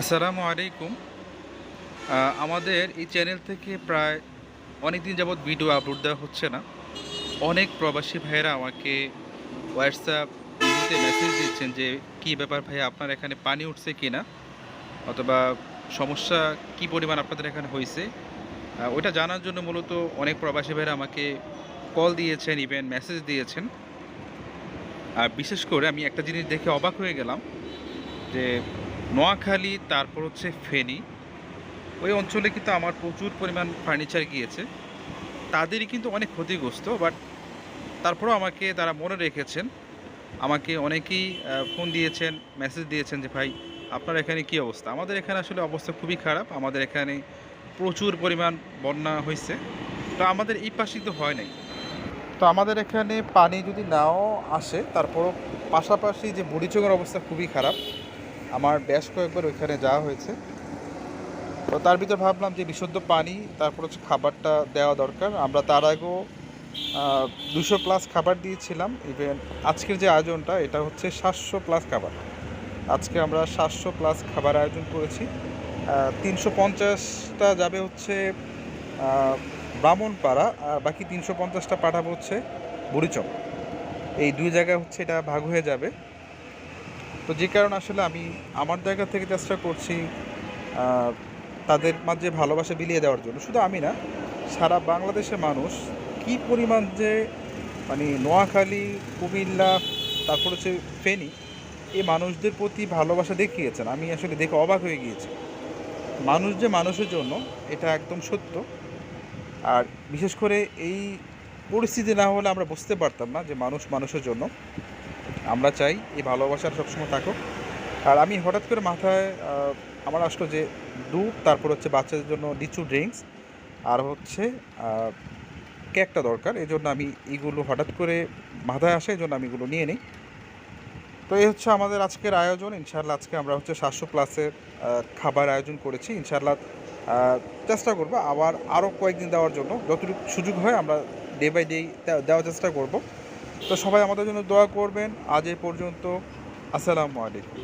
আসসালামু আলাইকুম। আমাদের এই চ্যানেল থেকে প্রায় অনেক দিন যাবৎ ভিডিও আপলোড দেওয়া হচ্ছে না। অনেক প্রবাসী ভাইয়েরা আমাকে হোয়াটসঅ্যাপ ইমেতে মেসেজ দিচ্ছেন যে, কী ব্যাপার ভাই আপনার এখানে পানি উঠছে কি না অথবা সমস্যা কি পরিমাণ আপনাদের এখানে হয়েছে? ওইটা জানার জন্য মূলত অনেক প্রবাসী ভাইয়েরা আমাকে কল দিয়েছেন ইভেন মেসেজ দিয়েছেন। আর বিশেষ করে আমি একটা জিনিস দেখে অবাক হয়ে গেলাম যে নোয়াখালী, তারপর হচ্ছে ফেনী। ওই অঞ্চলে কিন্তু আমার প্রচুর পরিমাণ ফার্নিচার গিয়েছে। তাদেরই কিন্তু অনেক ক্ষতিগ্রস্ত বাট তারপরেও আমাকে তারা মনে রেখেছেন। আমাকে অনেকেই ফোন দিয়েছেন মেসেজ দিয়েছেন যে, ভাই, আপনার এখানে কী অবস্থা? আমাদের এখানে আসলে অবস্থা খুবই খারাপ। আমাদের এখানে প্রচুর পরিমাণ বন্যা হয়েছে তো আমাদের এই পাশে কিন্তু হয় নাই। তো আমাদের এখানে পানি যদি নাও আসে, তারপরও পাশাপাশি যে বুড়িচোঙের অবস্থা খুবই খারাপ। আমার বেশ কয়েকবার ওইখানে যাওয়া হয়েছে। তো তার ভিতরে ভাবলাম যে বিশুদ্ধ পানি, তারপর হচ্ছে খাবারটা দেওয়া দরকার। আমরা তার আগেও দুশো প্লাস খাবার দিয়েছিলাম। ইভেন আজকের যে আয়োজনটা, এটা হচ্ছে সাতশো প্লাস খাবার। আজকে আমরা সাতশো প্লাস খাবার আয়োজন করেছি। তিনশো পঞ্চাশটা যাবে হচ্ছে ব্রাহ্মণপাড়া, আর বাকি তিনশো পঞ্চাশটা পাঠাবো হচ্ছে বুড়িচক। এই দুই জায়গায় হচ্ছে এটা ভাগ হয়ে যাবে। তো যে কারণে আসলে আমি আমার জায়গা থেকে চেষ্টা করছি তাদের মাঝে ভালোবাসা বিলিয়ে দেওয়ার জন্য। শুধু আমি না, সারা বাংলাদেশের মানুষ কি পরিমাণ যে মানে নোয়াখালী, কুমিল্লা, তারপর হচ্ছে ফেনী, এই মানুষদের প্রতি ভালোবাসা দেখিয়েছেন। আমি আসলে দেখে অবাক হয়ে গিয়েছি। মানুষ যে মানুষের জন্য এটা একদম সত্য। আর বিশেষ করে এই পরিস্থিতি না হলে আমরা বুঝতে পারতাম না যে মানুষ মানুষের জন্য। আমরা চাই এই ভালোবাসার সবসময় থাকুক। আর আমি হঠাৎ করে মাথায় আমার আসলো যে দুধ, তারপর হচ্ছে বাচ্চাদের জন্য লিচু ড্রিঙ্কস, আর হচ্ছে কেকটা দরকার। এই জন্য আমি এগুলো হঠাৎ করে মাথায় আসে, এই জন্য আমি এগুলো নিয়ে নিই। তো এই হচ্ছে আমাদের আজকের আয়োজন। ইনশাআল্লাহ আজকে আমরা হচ্ছে সাতশো প্লাসের খাবার আয়োজন করেছি। ইনশাআল্লাহ চেষ্টা করব আবার আরও কয়েকদিন দেওয়ার জন্য। যতটুকু সুযোগ হয় আমরা ডে বাই ডে দেওয়ার চেষ্টা করব। তো সবাই আমাদের জন্য দোয়া করবেন। আজ এ পর্যন্ত আসসালামু আলাইকুম।